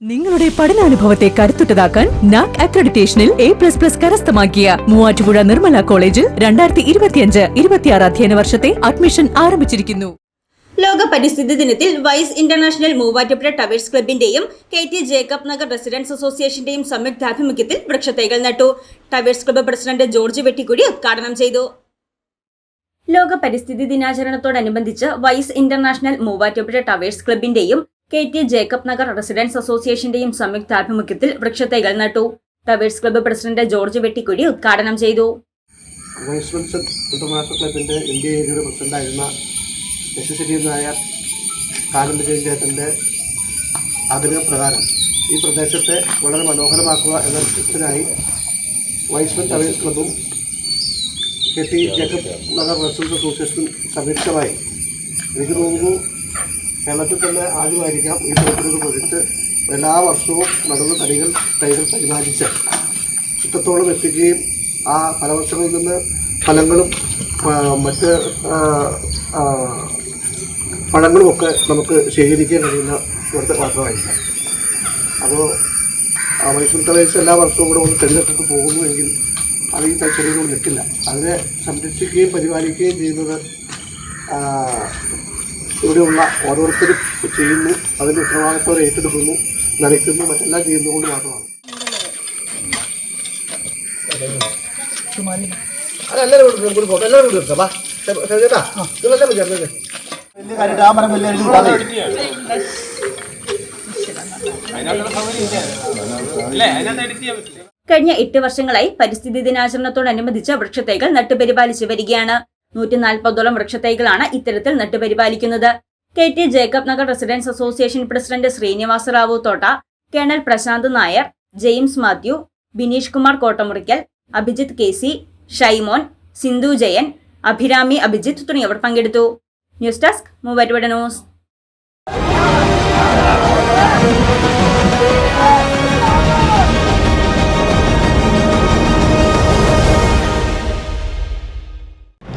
നിങ്ങളുടെ പഠനാനുഭവത്തെ കരുത്തുറ്റതാക്കാൻ നാക് അക്രഡിറ്റേഷനിൽ എ പ്ലസ് പ്ലസ് കരസ്ഥമാക്കിയ മൂവാറ്റുപുഴ നിർമ്മല കോളേജിൽ രണ്ടായിരത്തി ഇരുപത്തിയഞ്ച് ഇരുപത്തിയാറ് അധ്യയന വർഷത്തെ അഡ്മിഷൻ ആരംഭിച്ചിരിക്കുന്നു. ലോക പരിസ്ഥിതി ദിനത്തിൽ Y's international Muvattupuzha towers ക്ലബിന്റെയും K T Jacob Nagar residents അസോസിയേഷന്റെയും സംയുക്താഭിമുഖ്യത്തിൽ വൃക്ഷത്തൈകൾ നട്ടു towers club president George Vettikudy ഉദ്ഘാടനം ചെയ്തു. ലോക പരിസ്ഥിതി ദിനാചരണത്തോടനുബന്ധിച്ച് Y's international Muvattupuzha towers ക്ലബിന്റെയും K T Jacob Nagar residents അസോസിയേഷന്റെയും സംയുക്താഭിമുഖ്യത്തിൽ വൃക്ഷത്തൈകൾ നട്ടു. Towers club president George Vettikudy ഉദ്ഘാടനം ചെയ്തു. നായർ കാനം വിജയചേട്ടന്റെ ആഗ്രഹപ്രകാരം ഈ പ്രദേശത്തെ വളരെ മനോഹരമാക്കുക എന്ന ലക്ഷ്യത്തിനായി Y's Men towers ക്ലബും K T Jacob Nagar residents അസോസിയേഷനും സംയുക്തമായി എനിക്ക് തോന്നുന്നു കേരളത്തിൽ തന്നെ ആദ്യമായിരിക്കാം ഈ തരത്തിലൊരു പ്രൊജക്റ്റ് എല്ലാ വർഷവും നടന്ന തടികൾ തൈകൾ പരിപാലിച്ച് ഇത്രത്തോളം എത്തിക്കുകയും ആ പല വർഷങ്ങളിൽ നിന്ന് ഫലങ്ങളും മറ്റ് പഴങ്ങളുമൊക്കെ നമുക്ക് ശേഖരിക്കാൻ കഴിയുന്ന ഇവിടുത്തെ മാത്രമായിരിക്കാം അപ്പോൾ മൈസൂർ ടവേഴ്സ് എല്ലാ വർഷവും കൂടെ ഒന്ന് തെരഞ്ഞെടുത്ത് പോകുന്നുവെങ്കിൽ അത് ഈ തൈച്ചെടികൾ നിൽക്കില്ല. അതിനെ സംരക്ഷിക്കുകയും പരിപാലിക്കുകയും ചെയ്യുന്നത് ഇവിടെയുള്ള ഓരോരുത്തരും ചെയ്യുന്നു അതിന്റെ ഉത്തരവാദിത്വം ഏറ്റെടുക്കുന്നു നനയ്ക്കുന്നു മറ്റെല്ലാം ചെയ്യുന്നതുകൊണ്ട് മാത്രമാണ്. അതെല്ലാവരും കൊടുക്കും കൊടുക്കും എല്ലാവരും കൊടുക്കാം വാ. ചേട്ടാ. നിങ്ങളെല്ലാം ചേർന്നത് കഴിഞ്ഞ എട്ട് വർഷങ്ങളായി പരിസ്ഥിതി ദിനാചരണത്തോടനുബന്ധിച്ച് വൃക്ഷത്തൈകൾ നട്ടുപരിപാലിച്ചു വരികയാണ്. നൂറ്റി നാൽപ്പതോളം വൃക്ഷത്തൈകളാണ് ഇത്തരത്തിൽ നട്ടുപരിപാലിക്കുന്നത്. K T Jacob Nagar residents association president Srinivasa Rao Thota colonel Prashant Nair James Mathew Bineesh Kumar Kottamurickal Abhijith K C Shymon Sindhu Jayan Abhirami Abhijith തുടങ്ങിയവർ പങ്കെടുത്തു. News desk Muvattupuzha news.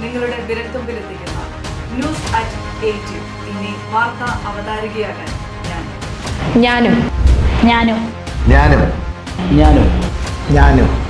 നിങ്ങളുടെ വിരൽത്തുമ്പിലെത്തിക്കുന്ന ന്യൂസ് അറ്റ് എയ്റ്റ് ഇനി വാർത്ത അവതാരികയാകാൻ ഞാൻ. ഞാനും. ഞാനും. ഞാനും. ഞാനും. ഞാനും.